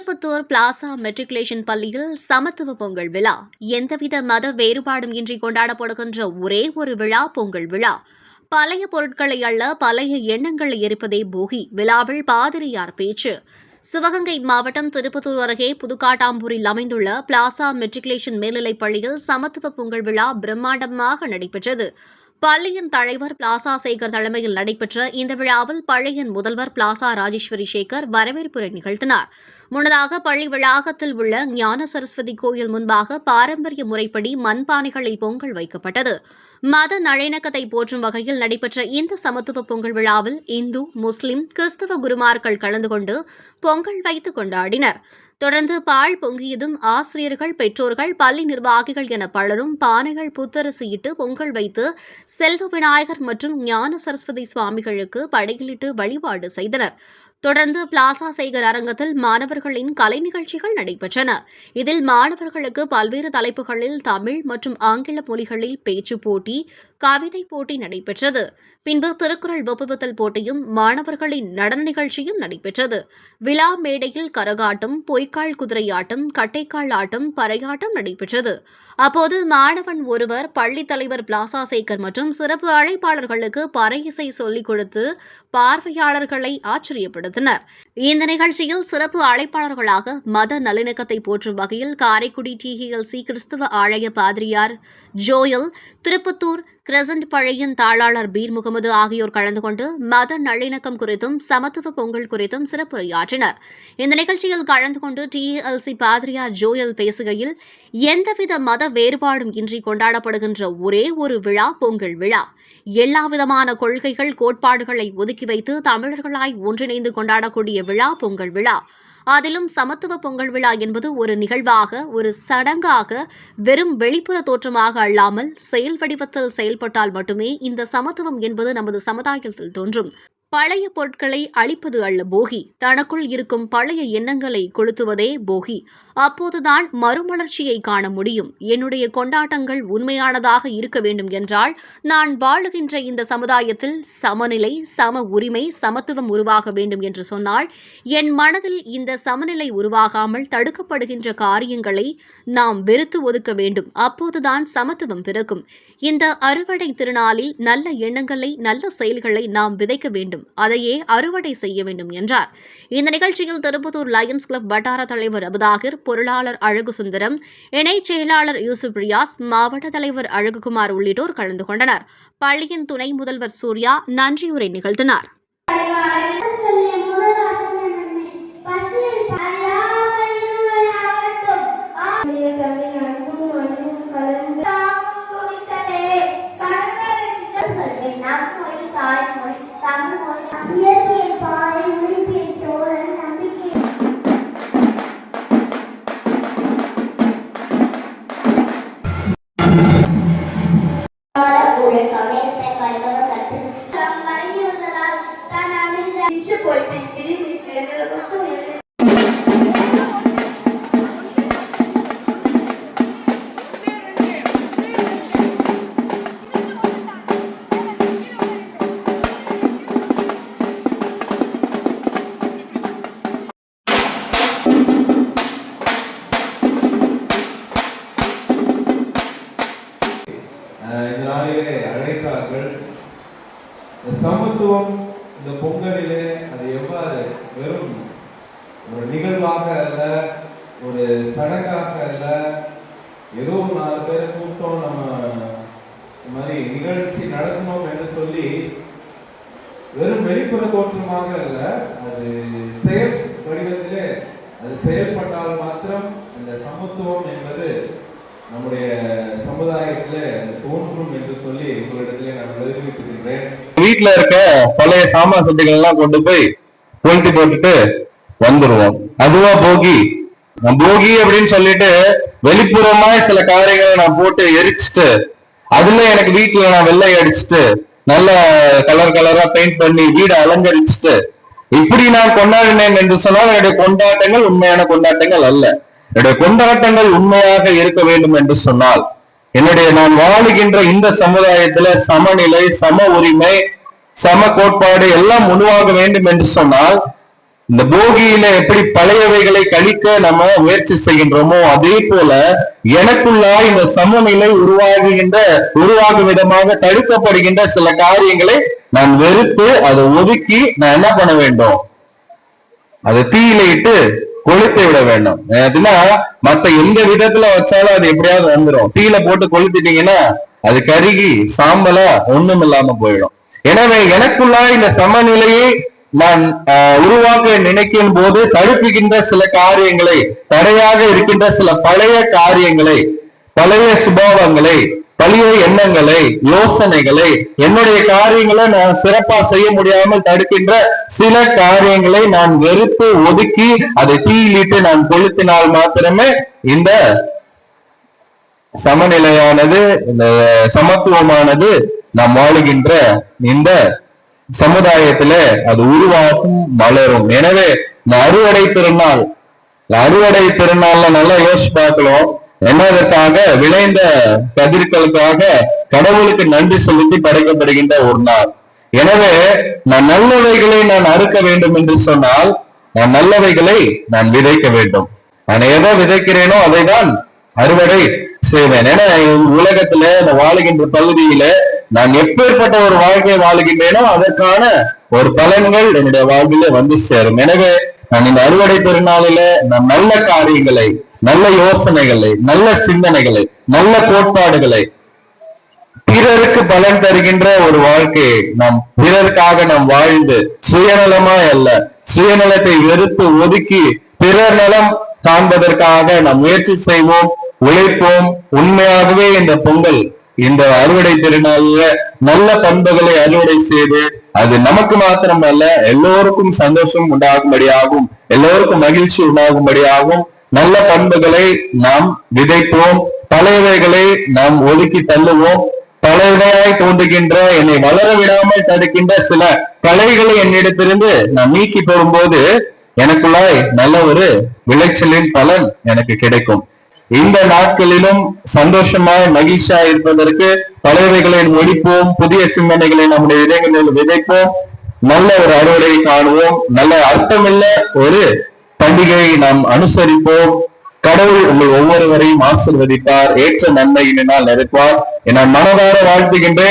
Tirupattur plaza matriculation பள்ளியில் சமத்துவ பொங்கல் விழா. எந்தவித மத வேறுபாடும் இன்றி கொண்டாடப்படுகின்ற ஒரே ஒரு விழா பொங்கல் விழா. பழைய பொருட்களை அல்ல பழைய எண்ணங்களை எரிப்பதே போகி விழாவில் பாதிரியார் பேச்சு. சிவகங்கை மாவட்டம் திருப்பத்தூர் அருகே புதுக்காட்டாம்பூரில் அமைந்துள்ள பிளாசா மெட்ரிகுலேஷன் மேல்நிலைப் பள்ளியில் சமத்துவ பொங்கல் விழா பிரம்மாண்டமாக நடைபெற்றது. பள்ளியின் தலைவர் பிளாசா சேகர் தலைமையில் நடைபெற்ற இந்த விழாவில் பள்ளியின் முதல்வர் பிளாசா ராஜேஸ்வரி சேகர் வரவேற்புரை நிகழ்த்தினார். முன்னதாக பள்ளி வளாகத்தில் உள்ள ஞான சரஸ்வதி கோயில் முன்பாக பாரம்பரிய முறைப்படி மண்பானைகளில் பொங்கல் வைக்கப்பட்டது. மத நழைணக்கத்தை போற்றும் வகையில் நடைபெற்ற இந்த சமத்துவ பொங்கல் விழாவில் இந்து முஸ்லிம் கிறிஸ்தவ குருமார்கள் கலந்து கொண்டு பொங்கல் வைத்து கொண்டாடினர். தொடர்ந்து பால் பொங்கியதும் ஆசிரியர்கள் பெற்றோர்கள் பள்ளி நிர்வாகிகள் என பலரும் பானைகள் புத்தரசியிட்டு பொங்கல் வைத்து செல்வ விநாயகர் மற்றும் ஞான சரஸ்வதி சுவாமிகளுக்கு படையிலிட்டு வழிபாடு செய்தனர். தொடர்ந்து பிளாசா சேகர் அரங்கத்தில் மாணவர்களின் கலை நிகழ்ச்சிகள் நடைபெற்றன. இதில் மாணவர்களுக்கு பல்வேறு தலைப்புகளில் தமிழ் மற்றும் ஆங்கில மொழிகளில் பேச்சு போட்டி கவிதை போட்டி நடைபெற்றது. பின்பு திருக்குறள் ஒப்புவித்தல் போட்டியும் மாணவர்களின் நடன நிகழ்ச்சியும் நடைபெற்றது. விழா மேடையில் கரகாட்டம் பொய்க்கால் குதிரையாட்டம் கட்டைக்கால் ஆட்டம் பறையாட்டம் நடைபெற்றது. அப்போது மாணவன் ஒருவர் பள்ளி தலைவர் பிளாசா சேகர் மற்றும் சிறப்பு அழைப்பாளர்களுக்கு பறை இசை சொல்லிக் கொடுத்து பார்வையாளர்களை ஆச்சரியப்படுத்தினார். இந்த நிகழ்ச்சியில் சிறப்பு அழைப்பாளர்களாக மத நல்லிணக்கத்தை போற்றும் வகையில் காரைக்குடி டிஹிஎல்சி கிறிஸ்தவ ஆலய பாதிரியார் ஜோயல் திருப்பத்தூர் கிரசன்ட் பழையின் தாளாளர் பீர் முகமது ஆகியோர் கலந்து கொண்டு மத நல்லிணக்கம் குறித்தும் சமத்துவ பொங்கல் குறித்தும் சிறப்புரையாற்றினர். இந்த நிகழ்ச்சியில் கலந்து கொண்டு டிஎல்சி பாதிரியார் ஜோயல் பேசுகையில் எந்தவித மத வேறுபாடும் இன்றி கொண்டாடப்படுகின்ற ஒரே ஒரு விழா பொங்கல் விழா. எல்லா விதமான கொள்கைகள் கோட்பாடுகளை ஒதுக்கி வைத்து தமிழர்களாய் ஒன்றிணைந்து கொண்டாடக்கூடிய விழா பொங்கல் விழா. அதிலும் சமத்துவ பொங்கல் விழா என்பது ஒரு நிகழ்வாக ஒரு சடங்காக வெறும் வெளிப்புற தோற்றமாக அல்லாமல் செயல் வடிவத்தில் செயல்பட்டால் மட்டுமே இந்த சமத்துவம் என்பது நமது சமுதாயத்தில் தோன்றும். பழைய பொருட்களை அழிப்பது அல்ல போகி. தனக்குள் இருக்கும் பழைய எண்ணங்களை கொளுத்துவதே போகி. அப்போதுதான் மறுமலர்ச்சியை காண முடியும். என்னுடைய கொண்டாட்டங்கள் உண்மையானதாக இருக்க வேண்டும் என்றால் நான் வாழுகின்ற இந்த சமுதாயத்தில் சமநிலை சம உரிமை சமத்துவம் உருவாக வேண்டும் என்று சொன்னால் என் மனதில் இந்த சமநிலை உருவாகாமல் தடுக்கப்படுகின்ற காரியங்களை நாம் வெறுத்து ஒதுக்க வேண்டும். அப்போதுதான் சமத்துவம் பிறக்கும். இந்த அறுவடை திருநாளில் நல்ல எண்ணங்களை நல்ல செயல்களை நாம் விதைக்க வேண்டும். அதையே அறுவடை செய்ய வேண்டும் என்றார். இந்த நிகழ்ச்சியில் திருப்பத்தூர் லயன்ஸ் கிளப் வட்டார தலைவர் அபுதாகிர் பொருளாளர் அழகு சுந்தரம் இணைச் செயலாளர் யூசுப் ரியாஸ் மாவட்ட தலைவர் அழகுகுமார் உள்ளிட்டோர் கலந்து கொண்டனர். பள்ளியின் துணை முதல்வர் சூர்யா நன்றியுரை நிகழ்த்தினார். யாரையே அழைத்தார்கள் இந்த சமத்துவம் இந்த பொங்கலிலே அது எவ்வாறு வெறும் ஒரு நிகழ்வாக அல்ல ஒரு சடங்காக அல்ல ஏதோ ஒரு நாலு பேர் கூட்டம் நம்ம இந்த மாதிரி நிகழ்ச்சி நடத்தணும் என்று சொல்லி வெறும் வெளிப்புற தோற்றமாக அல்ல அது செயல் வடிவத்திலே அது செயல்பட்டால் மாத்திரம் இந்த சமத்துவம் என்பது நம்முடைய சமுதாயத்திலே தோன்றும் என்று சொல்லி உங்களிடத்திலே நான் தெரிவித்துக்கின்றேன் வீட்ல இருக்க பழைய சாமான் சட்டிகள் எல்லாம் கொண்டு போய் கொளுத்தி போட்டுட்டு வந்துருவோம். அதுவா போகி. நான் போகி அப்படின்னு சொல்லிட்டு வெளிப்புறமா சில காரியங்களை நான் போட்டு எரிச்சிட்டு அதுல எனக்கு வீட்டுல நான் வெள்ளை அடிச்சுட்டு நல்ல கலர் கலரா பெயிண்ட் பண்ணி வீடை அலங்கரிச்சுட்டு இப்படி நான் கொண்டாடினேன் என்று சொன்னால் என்னுடைய கொண்டாட்டங்கள் உண்மையான கொண்டாட்டங்கள் அல்ல. என்னுடைய கொண்டாட்டங்கள் உண்மையாக இருக்க வேண்டும் என்று சொன்னால் என்னுடைய நான் வாழுகின்ற இந்த சமுதாயத்துல சமநிலை சம உரிமை சம கோட்பாடு எல்லாம் உருவாக வேண்டும் என்று சொன்னால் இந்த போகியில எப்படி பழையவைகளை கழிக்க நம்ம முயற்சி செய்கின்றோமோ அதே போல எனக்குள்ளா இந்த சமநிலை உருவாகுகின்ற உருவாகும் விதமாக தடுக்கப்படுகின்ற சில காரியங்களை நான் வெறுத்து அதை ஒதுக்கி நான் என்ன பண்ண வேண்டும்? அதை தீயில இட்டு கொளுத்தி விட வேண்டும். அப்படின்னா மத்த எந்த விதத்துல வச்சாலும் அது எப்படியாவது வந்துடும் தீயில போட்டு கொளுத்திட்டீங்கன்னா அது கருகி சாம்பலா ஒண்ணும் இல்லாம போயிடும். எனவே எனக்குள்ளா இந்த சமநிலையை நான் ஆஹ், உருவாக்க நினைக்கும் போது தடுப்புகின்ற சில காரியங்களை தடையாக இருக்கின்ற சில பழைய காரியங்களை பழைய சுபாவங்களை பழைய எண்ணங்களை யோசனைகளை என்னுடைய காரியங்களை நான் சிறப்பா செய்ய முடியாமல் தடுக்கின்ற சில காரியங்களை நான் வெறுத்து ஒதுக்கி அதை தீயிலிட்டு நான் கொளுத்தினால் மாத்திரமே இந்த சமநிலையானது இந்த சமத்துவமானது நாம் வாழுகின்ற இந்த சமுதாயத்துல அது உருவாகும் மலரும் எனவே இந்த அறுவடை திருநாள் அறுவடை திருநாள்ல நல்லா யோசிச்சு பார்க்கலாம் என்னதற்காக விளைந்த கதிர்களுக்காக கடவுளுக்கு நன்றி செலுத்தி படைக்கப்படுகின்ற ஒரு நாள். எனவே நான் நல்லவைகளை நான் அறுக்க வேண்டும் என்று சொன்னால் நான் நல்லவைகளை நான் விதைக்க வேண்டும். நான் எதை விதைக்கிறேனோ அதை தான் அறுவடை செய்வேன். ஏன்னா உலகத்துல இந்த வாழுகின்ற பகுதியில நான் எப்பேற்பட்ட ஒரு வாழ்க்கை வாழுகின்றேனோ அதற்கான ஒரு பலன்கள் என்னுடைய வாழ்வில வந்து சேரும். எனவே நான் இந்த அறுவடை பெருநாளில நான் நல்ல காரியங்களை நல்ல யோசனைகளை நல்ல சிந்தனைகளை நல்ல கோட்பாடுகளை பிறருக்கு பலன் தருகின்ற ஒரு வாழ்க்கையை நாம் பிறருக்காக நாம் வாழ்ந்து சுயநலமாய் அல்ல சுயநலத்தை வெறுத்து ஒதுக்கி பிறர் நலம் காண்பதற்காக நாம் முயற்சி செய்வோம் உழைப்போம். உண்மையாகவே இந்த பொங்கல் இந்த அறுவடை திருநாள்ல நல்ல பண்புகளை அறுவடை செய்து அது நமக்கு மாத்திரமல்ல எல்லோருக்கும் சந்தோஷம் உண்டாகும்படியாகும் எல்லோருக்கும் மகிழ்ச்சி உண்டாகும்படியாகும் நல்ல பண்புகளை நாம் விதைப்போம். பழையவைகளை நாம் ஒதுக்கி தள்ளுவோம். பழையவையாய் தோன்றுகின்ற என்னை வளர விடாமல் தடுக்கின்ற சில கலைகளை என்னிடத்திலிருந்து நான் நீக்கி போகும்போது எனக்குள்ளாய் நல்ல ஒரு விளைச்சலின் பலன் எனக்கு கிடைக்கும். இந்த நாட்களிலும் சந்தோஷமாய் மகிழ்ச்சியாய் இருப்பதற்கு பழையவைகளை ஒழிப்போம். புதிய சிந்தனைகளை நம்முடைய இதயங்களில் விதைப்போம். நல்ல ஒரு அறுவடை காணுவோம். நல்ல அர்த்தமில்ல ஒரு பண்டிகையை நாம் அனுசரிப்போம். கடவுள் உங்கள் ஒவ்வொருவரையும் ஆசிர்வதிப்பார். ஏற்ற நன்மையினால் நினைப்பார் என மனதார வாழ்த்துகின்றேன்.